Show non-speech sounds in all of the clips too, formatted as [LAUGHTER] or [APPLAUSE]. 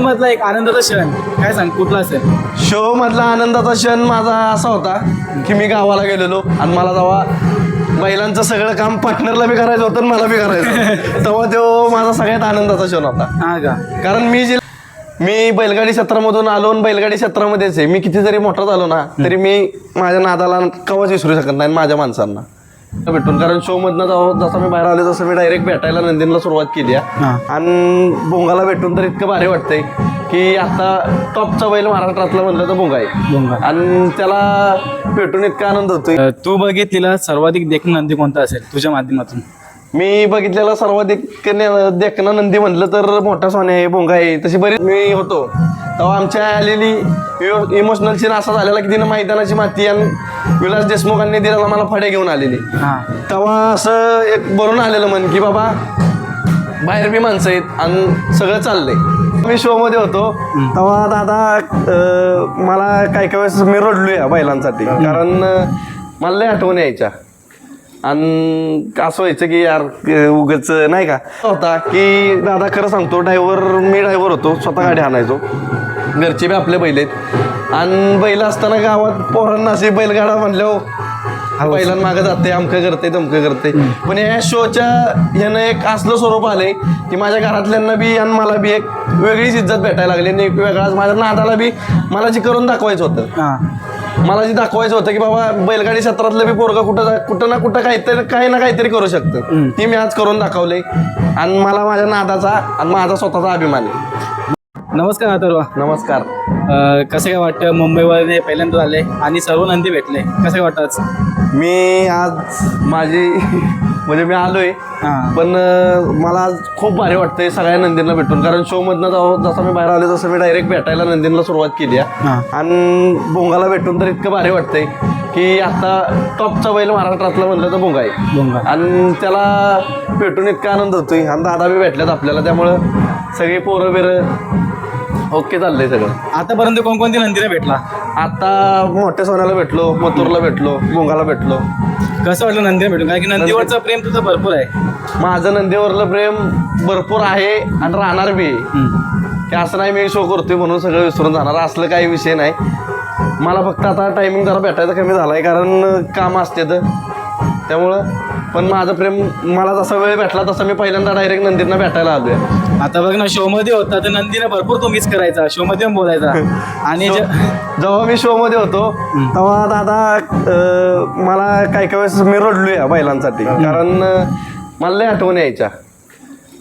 मधला एक आनंदाचा क्षण काय सांग कुठला असेल? शो मधला आनंदाचा क्षण माझा असा होता की मी गावाला गेलेलो आणि मला जेव्हा बैलांचं सगळं काम पार्टनरला बी करायचं होतं आणि मला बी करायचं. [LAUGHS] तेव्हा तो माझा सगळ्यात आनंदाचा क्षण होता. हा का? कारण मी जे मी बैलगाडी क्षेत्रामधून आलो आणि बैलगाडी क्षेत्रामध्येच आहे. मी किती जरी मोठा झालो ना तरी मी माझ्या नादाला कवच विसरू शकत नाही माझ्या माणसांना. भेटून कारण शो मधनं जसं मी बाहेर आलो तसं मी डायरेक्ट भेटायला नंदीनला सुरुवात केली आहे. आणि भोंगाला भेटून तर इतकं भारी वाटतंय की आता टॉपचा बैल महाराष्ट्रातला म्हणलं तर भोंगा आहे. आणि त्याला भेटून इतका आनंद होतोय. तू बघितलेला सर्वाधिक देखील नंदी कोणता असेल तुझ्या माध्यमातून? मी बघितलेला सर्वाधिक देखणं नंदी म्हणलं तर मोठा सोन्या आहे भोंगा आहे तशी बरीच मी होतो. तेव्हा आमच्या आलेली इमोशनल सीन असा झालेला की तिनं मैदानाची माती आणि विलास देशमुखांनी दिलेला मला फडे घेऊन आलेली. तेव्हा असं एक भरून आलेलं मन की बाबा बाहेर बी माणसं आहेत आणि सगळं चाललंय. मी शो मध्ये होतो. तेव्हा दादा मला काही काही वेळेस मी रडलोय या बैलांसाठी. कारण मला लय आठवण यायच्या. आणि असं व्हायचं की यार उगच नाही का? होता की दादा खरं सांगतो ड्रायव्हर मी ड्रायव्हर होतो स्वतः गाडी आणायचो. घरचे बी आपले बैल आहेत. आणि बैल असताना गावात पोरांना असे बैलगाडा म्हणल्यावर बैलांमागं जाते अमकं करते तमकं करते पण या शोच्या ह्यानं एक असलं स्वरूप आलंय की माझ्या घरातल्यांना बी आणि मला बी एक वेगळीच इज्जत भेटायला लागली. आणि एक वेगळाच माझ्या नादाला बी मला जी करून दाखवायचं होतं. हा. मला जे दाखवायचं होतं की बाबा बैलगाडी क्षेत्रातलं बी पोरगा कुठं कुठं ना कुठं काहीतरी काही ना काहीतरी करू शकतं. ती मी आज करून दाखवले आणि मला माझ्या नादाचा आणि माझा स्वतःचा अभिमान आहे. नमस्कार अथर्वा. नमस्कार. अ, कसं काय वाटतं मुंबईमध्ये पहिल्यांदा आले आणि सर्व नंदी भेटले? कसं काय वाटतं आज? मी आज माझी म्हणजे मी आलोय हा. पण अं, मला आज खूप भारी वाटतंय सगळ्या नंदींना भेटून. कारण शो मधनं जाऊ जसं मी बाहेर आलो तसं मी डायरेक्ट भेटायला नंदीनला सुरुवात केली आहे. हा. आणि भोंगाला भेटून तर इतकं भारी वाटतंय की आता टॉपचा बैल महाराष्ट्रातला म्हणलं तर भोंगा आहे. भोंगा. आणि त्याला भेटून इतका आनंद होतोय. आणि दादा बी भेटल्यात आपल्याला त्यामुळं सगळी पोरं बिरं ओके चाललंय सगळं. आतापर्यंत कोणकोणती नंदीने भेटला? आता मोठ्या सोन्याला भेटलो मथुरला भेटलो भोंगाला भेटलो. कसं वाटलं नंदीने भेटून? कारण की नंदीवरचं प्रेम तुझं भरपूर आहे. माझं नंदीवरलं प्रेम भरपूर आहे आणि राहणार बी. आहे. की असं नाही मी शो करतोय म्हणून सगळं विसरून जाणार. असलं काही विषय नाही. मला फक्त आता टायमिंग जरा भेटायचा कमी झाला आहे कारण काम असते तर. त्यामुळं पण माझं प्रेम मला जसा वेळ भेटला तसा मी पहिल्यांदा डायरेक्ट नंदींना भेटायला आलोय. आता बघ ना शो मध्ये होता तर नंदीने भरपूर तो मिस करायचा. शो मध्ये पण बोलायचा. [LAUGHS] आणि जे- जेव्हा मी शो मध्ये होतो तेव्हा दादा अं, मला काही काही वेळेस मी रडलोय या बैलांसाठी. कारण अं, मला लय आठवण यायच्या.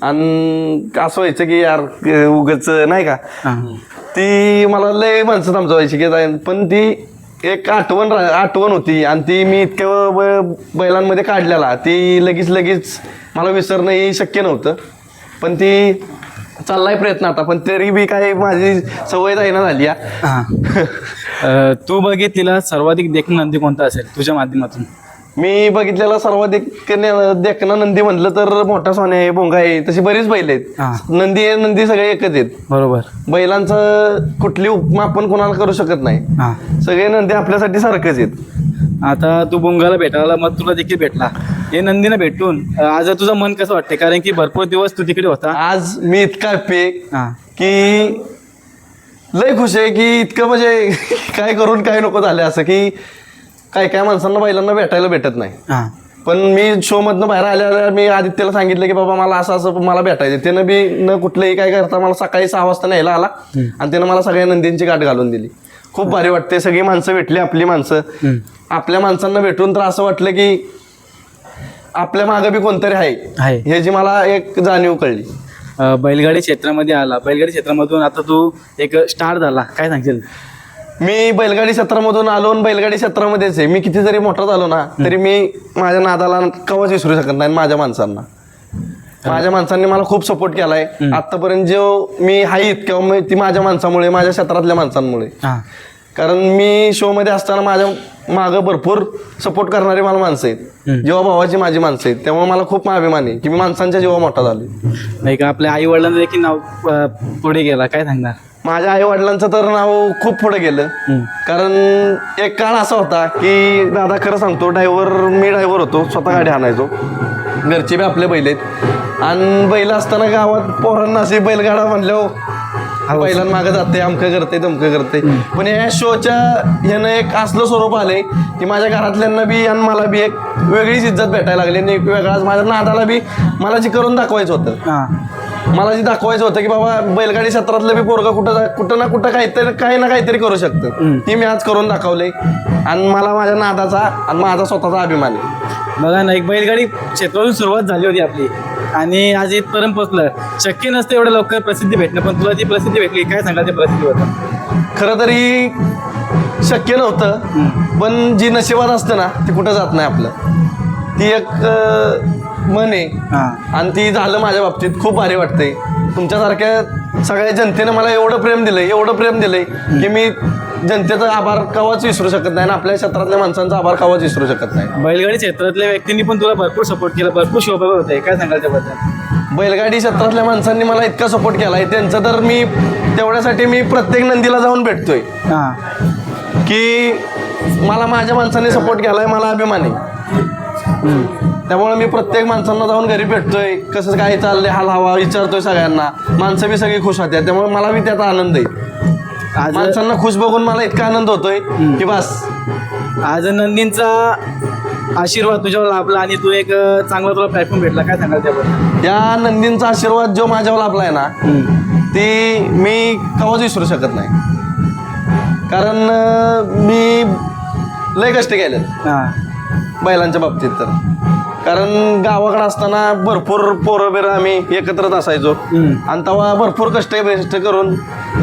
आणि असं व्हायचं की यार उगच नाही का? हा. ती मला लय माणसं समजवायची की जाईन. पण ती एक आठवण रा- आठवण होती. आणि ती मी इतक्या ब- बैलांमध्ये काढलेला. ती लगेच लगेच मला विसरणं हे शक्य नव्हतं. पण ती चाललाय प्रयत्न आता पण तरी बी काही माझी सवय जाईना झाली आ. हा. [LAUGHS] अ, तू बघितलेला सर्वाधिक देखील नंदी कोणता असेल तुझ्या माध्यमातून? मी बघितलेला सर्वाधिक ने- देखणं नंदी म्हणलं तर मोठा सोन्या आहे भोंगा आहे तशी बरीच बैल हा. आहेत नंदी आहे नंदी सगळे एकच आहेत. बरोबर. बैलांचं कुठली उपमा आपण कोणाला करू शकत नाही. हा. सगळे नंदी आपल्यासाठी सारखेच आहेत. आता तू बुंगाला भेटायला मग तुला देखील भेटला. हे नंदीने भेटून. आज तुझं मन कसं वाटतंय? कारण की भरपूर दिवस तू तिकडे होता. आज मी इतका पे की लय खुश आहे की इतकं म्हणजे [LAUGHS] काय करून काय नको झालं असं की काय काय माणसांना बैलांना भेटायला भेटत नाही. पण मी शो मधनं बाहेर आल्यावर मी आदित्यला सांगितलं की बाबा मला असं असं मला भेटायचं त्यानं बी न कुठलंही काय करता मला सकाळी सहा वाजता न्यायला आला आणि त्यानं मला सगळ्या नंदींची गाठ घालून दिली. खूप भारी वाटते सगळी माणसं भेटली आपली माणसं. आपल्या माणसांना भेटून तर असं वाटलं की आपल्या मागं बी कोणतरी आहे. आहे. ह्याची मला एक जाणीव कळली. अ, बैलगाडी क्षेत्रामध्ये आला. बैलगाडी क्षेत्रामधून आता तू एक स्टार झाला. काय सांगशील? मी बैलगाडी क्षेत्रामधून आलो आणि बैलगाडी क्षेत्रामध्येच आहे. मी किती जरी मोठा झालो ना तरी मी माझ्या नादाला कवच विसरू शकत नाही माझ्या माणसांना. माझ्या माणसांनी मला खूप सपोर्ट केलाय. आतापर्यंत जो मी आहे किंवा मी ती माझ्या माणसामुळे माझ्या क्षेत्रातल्या माणसांमुळे. हा. कारण मी शो मध्ये असताना माझ्या मागं भरपूर सपोर्ट करणारी मला माणसं आहेत. जेव्हा भावाची माझी माणसं आहेत त्यामुळे मला खूप अभिमान आहे की मी माणसांच्या जेव्हा मोठा झालो एक आपल्या आई वडिलांना देखील नाव अ, पुढे गेला. काय सांगणार? माझ्या आई वडिलांचं तर नाव खूप पुढे गेलं. कारण एक काळ असा होता की दादा खरं सांगतो ड्रायव्हर मी ड्रायव्हर होतो स्वतः गाडी आणायचो. घरचे बी आपले बैल आहेत. आणि बैल असताना गावात पोरांना असे बैलगाडा म्हणल्यावर हौस. पहिल्यांदा मागं जाते अमकं करते तमकं करते. पण या शोच्या ह्यानं एक असलं स्वरूप आलंय की माझ्या घरातल्यांना बी आणि मला बी एक वेगळीच इज्जत भेटायला लागली. आणि एक वेगळाच माझ्या नादाला बी मला जी करून दाखवायचं होतं. हा. मला जे दाखवायचं होतं की बाबा बैलगाडी क्षेत्रातलं बी पोरगा कुठं कुठं ना कुठं काहीतरी काही ना काहीतरी करू शकतं. ती मी आज करून दाखवले. आणि मला माझ्या नादाचा आणि माझा स्वतःचा अभिमान आहे. बघा ना एक बैलगाडी क्षेत्रातून सुरुवात झाली होती आपली. आणि आज इथपर्यंत पोहोचलं शक्य नसतं एवढं लवकर प्रसिद्धी भेटणं पण तुला ती प्रसिद्धी भेटली काय सांगाल ते प्रसिद्धी होतं खरं तरी शक्य नव्हतं पण जी नशिबात असतं ना ती कुठं जात नाही आपलं. ती एक मन आहे. हां. आणि ती झालं माझ्या बाबतीत खूप भारी वाटतंय. तुमच्यासारख्या सगळ्या जनतेनं मला एवढं प्रेम दिलंय एवढं प्रेम दिलंय की मी जनतेचा आभार कवाच विसरू शकत नाही आणि आपल्या क्षेत्रातल्या माणसांचा आभार कवाच विसरू शकत नाही. बैलगाडी क्षेत्रातल्या व्यक्तींनी पण तुला भरपूर सपोर्ट केला भरपूर शोभा होते काय सांगाल त्याबद्दल? बैलगाडी क्षेत्रातल्या माणसांनी मला इतका सपोर्ट केला आहे त्यांचं तर मी तेवढ्यासाठी मी प्रत्येक नंदीला जाऊन भेटतोय. हां. की मला माझ्या माणसांनी सपोर्ट केलाय मला अभिमान आहे. त्यामुळे मी प्रत्येक माणसांना जाऊन घरी भेटतोय. कसं काय चाललंय हाल हवा विचारतोय सगळ्यांना. माणसं बी सगळी खुश होत्या. त्यामुळे मला बी त्याचा आनंद आहे. आज माणसांना खुश बघून मला इतका आनंद होतोय की बस. आज नंदींचा आशीर्वाद तुझ्यावर लाभला आणि तू एक अं, चांगला तुला प्लॅटफॉर्म भेटला. काय सांगाल त्याबद्दल? या नंदींचा आशीर्वाद जो माझ्यावर लाभलाय ना ती मी कवाच विसरू शकत नाही. कारण अं, मी लय कष्ट केले हां. बैलांच्या बाबतीत तर. कारण गावाकडे असताना भरपूर पोरं बिरं आम्ही एकत्रच असायचो. आणि तेव्हा भरपूर कष्ट बेस्ट करून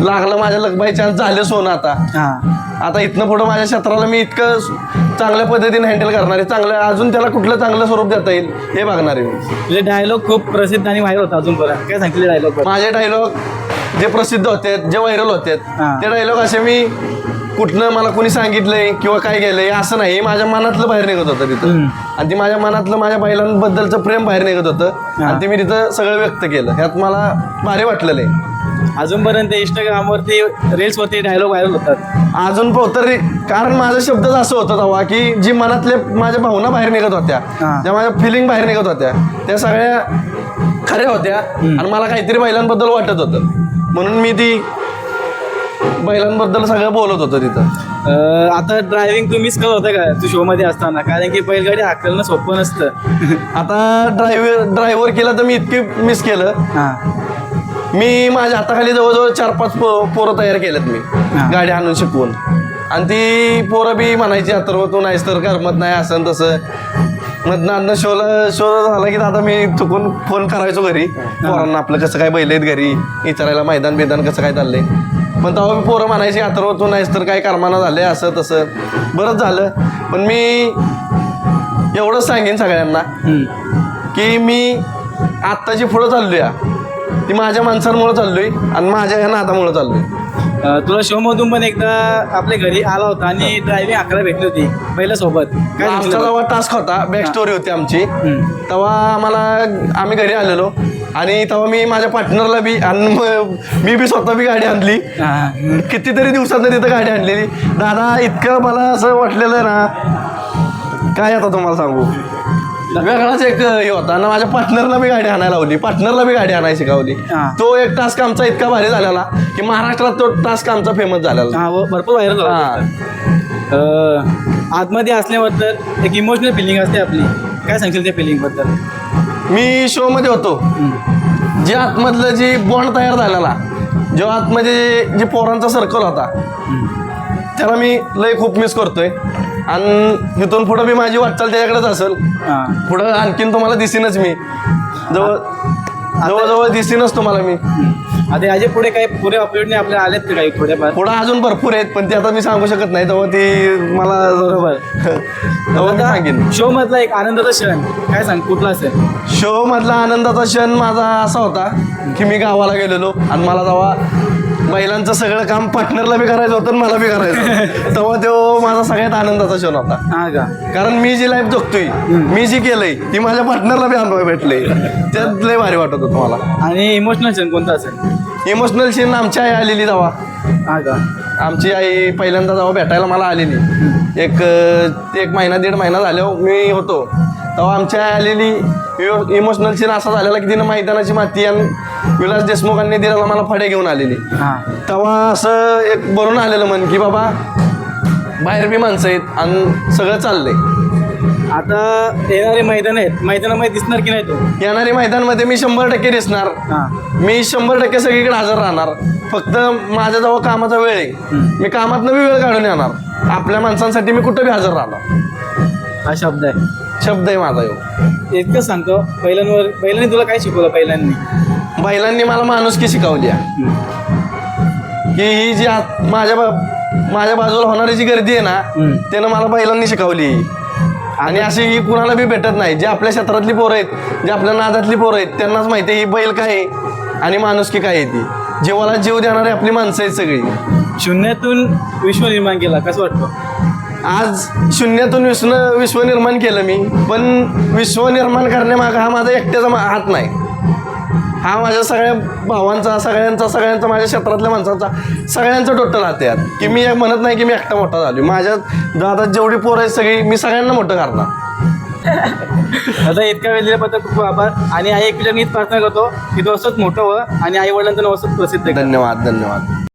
लागलं माझ्या लग्बाई चान्स झाले सोनं आता. हां. आता इथनं पुढं माझ्या क्षेत्राला मी इतकं चांगल्या पद्धतीने हँडल करणार आहे. चांगलं अजून त्याला कुठलं चांगलं स्वरूप देता येईल हे बघणार आहे मी. तुझे डायलॉग खूप प्रसिद्ध आणि व्हायरल होता अजूनपर्यंत. काय सांगतील डायलॉग माझे डायलॉग जे प्रसिद्ध होते जे व्हायरल होते हा. ते डायलॉग असे मी कुठनं मला कोणी सांगितलंय किंवा काय केलंय असं नाही. हे माझ्या मनातलं बाहेर निघत होतं तिथं. आणि ती माझ्या मनातलं माझ्या बैलांबद्दलचं प्रेम बाहेर निघत होतं. आणि ते मी तिथं सगळं व्यक्त केलं. ह्यात मला भारी वाटलेलं आहे. अजूनपर्यंत इंस्टाग्रामवरती रील्सवरती डायलॉग व्हायरल होतात. अजून तर कारण माझं शब्दच असं होतं तेव्हा की जी मनातले माझ्या भावना बाहेर निघत होत्या. त्या माझ्या फिलिंग बाहेर निघत होत्या त्या सगळ्या खऱ्या होत्या. आणि मला काहीतरी बैलांबद्दल वाटत होतं. म्हणून मी ती बैलांबद्दल सगळं बोलत होतो तिथं. अं, आता ड्रायव्हिंग तू मिस करत होता का तू शोमध्ये असताना? कारण की बैलगाडी हाकलणं सोपं नसतं. [LAUGHS] आता ड्रायव्हर ड्रायव्हर केलं तर मी इतके मिस केलं. हां. मी माझ्या हाताखाली जवळजवळ चार पाच पो पोरं तयार केलेत मी. हा. गाडी आणून शिकवून. आणि ती पोरं बी म्हणायची अथर्व तू नाहीस तर करमत नाही असं तसं. मधनं अन्न शोला शो झाला की आता मी चुकून फोन करायचो घरी. पोरांना आपलं कसं काय बैल आहेत घरी? विचारायला मैदान बिदान कसं काय चाललंय? पण तेव्हा मी पोरं म्हणायची अथर्व तू नाहीस तर काय कर्माना झाले असं तसं. बरंच झालं. पण मी एवढंच सांगेन सगळ्यांना. की मी आत्ताची पुढं चाललोय. ती माझ्या माणसांमुळे चाललोय आणि माझ्या ह्या नादामुळे चाललोय. अं, तुला शोमधून पण एकदा आपल्या घरी आला होता आणि ड्रायव्हिंग हाकायला भेटली होती पहिल्या सोबत. काय आमचा सांगितलं? जेव्हा टास्क होता बॅक स्टोरी होती आमची. हम्म. तेव्हा आम्हाला आम्ही घरी आलेलो. आणि तेव्हा मी माझ्या पार्टनरला बी आणि म- बी स्वतः बी गाडी आणली. कितीतरी दिवसांनी तिथं गाडी आणलेली. दादा इतकं मला असं वाटलेलं ना. काय आता तुम्हाला सांगू? वेगळाच एक हे होता. ना माझ्या पार्टनरला बी गाडी आणायला लावली. पार्टनरला बी गाडी आणायला शिकवली. तो एक टास्क आमचा इतका भारी झालेला की महाराष्ट्रात तो टास्क आमचा फेमस झालेला. हा भरपूर व्हायरल आतमध्ये असल्याबद्दल एक इमोशनल फिलिंग असते आपली. काय सांगशील त्या फिलिंगबद्दल? मी शो मध्ये होतो. जे आतमधलं जी बॉन्ड तयार झालेला जो आतमध्ये जे पोरांचा सर्कल होता त्याला मी लय खूप मिस करतोय. आणि इथून पुढं मी माझी वाटचाल त्याच्याकडेच असेल. पुढं आणखीन तुम्हाला दिसेनच मी. जवळ जवळजवळ दिसेनच तुम्हाला मी. आता याच्यापुढे काही पुढे अपडेट नाही आपल्याला आलेत काही थोड्याफार पुढं अजून भरपूर आहेत पण ते आता मी सांगू शकत नाही तेव्हा ती मला बरोबर. तेव्हा मी सांगेन. शो मधला एक आनंदाचा क्षण काय सांग कुठला असेल? शो मधला आनंदाचा क्षण माझा असा होता की मी गावाला गेलेलो आणि मला तेव्हा महिलांचं सगळं काम पार्टनरला बी करायचं होतं आणि मला बी करायचं होतं. [LAUGHS] तेव्हा तो माझा सगळ्यात आनंदाचा क्षण होता हा का? कारण मी जी लाईफ जगतोय मी जी केलंय ती माझ्या पार्टनरला बी अनुभव भेटले. त्यात लय भारी वाटत होतं मला. आणि इमोशनल क्षण कोणता असेल? इमोशनल सीन आमची आई आलेली तेव्हा. हा का? आमची आई पहिल्यांदा जेव्हा भेटायला मला आलेली एक एक महिना दीड महिना झाल्यावर मी होतो. तेव्हा आमच्या आई आलेली इमोशनल सीन असा झालेला की तिनं मैदानाची माती आणि विलास देशमुखांनी दिलेला मला फड्या घेऊन आलेली. हां. तेव्हा असं एक भरून आलेलं मन की बाबा बाहेर बी माणसं आहेत आणि सगळं चाललंय. आता येणारे मैदान आहेत. मैदानामध्ये दिसणार की नाही तो? येणाऱ्या मैदानामध्ये मी शंभर टक्के दिसणार. मी शंभर टक्के सगळीकडे हजर राहणार. फक्त माझ्या जवळ कामाचा वेळ आहे. मी कामातनं बी वेळ काढून येणार. आपल्या माणसांसाठी मी कुठं बी हजर राहणार. हा शब्द आहे. शब्द आहे माझा ह्यो इतकं सांगतो पहिल्यांवर पहिल्यांनी तुला काय शिकवलं पहिल्यांनी बैलांनी मला माणुसकी शिकवली आहे. की ही जी आत- माझ्या बा- माझ्या बाजूला होणारी जी गर्दी आहे ना हम्म. त्यानं मला बैलांनी शिकवली. आणि अशी ही कुणाला बी भेटत नाही. जे आपल्या क्षेत्रातली पोरं आहेत जे आपल्या नादातली पोरं आहेत त्यांनाच माहिती आहे ही बैल काय आहे आणि माणुसकी काय आहे ती. जीवाला जीव देणारी आपली माणसं आहेत सगळी. शून्यातून विश्व निर्माण केला कसं वाटतं? आज शून्यातून विश्व विश्व निर्माण केलं मी पण विश्व निर्माण करण्यामागं हा माझा एकट्याचा मा- हात नाही. हा माझ्या सगळ्या भावांचा सगळ्यांचा सगळ्यांचा माझ्या क्षेत्रातल्या माणसांचा सगळ्यांचा टोटल हात आहे यात. की मी एक म्हणत नाही की मी एकटा मोठा झालो माझ्या दादा जेवढी पोरं आहेत सगळी मी सगळ्यांना मोठं करणार. आता इतका वेळ दिल्याबद्दल खूप आभार. आणि आई एक हीच प्रार्थना करतो की तो असंच मोठं व्हा आणि आई वडिलांचं नाव असंच प्रसिद्ध धन्यवाद धन्यवाद.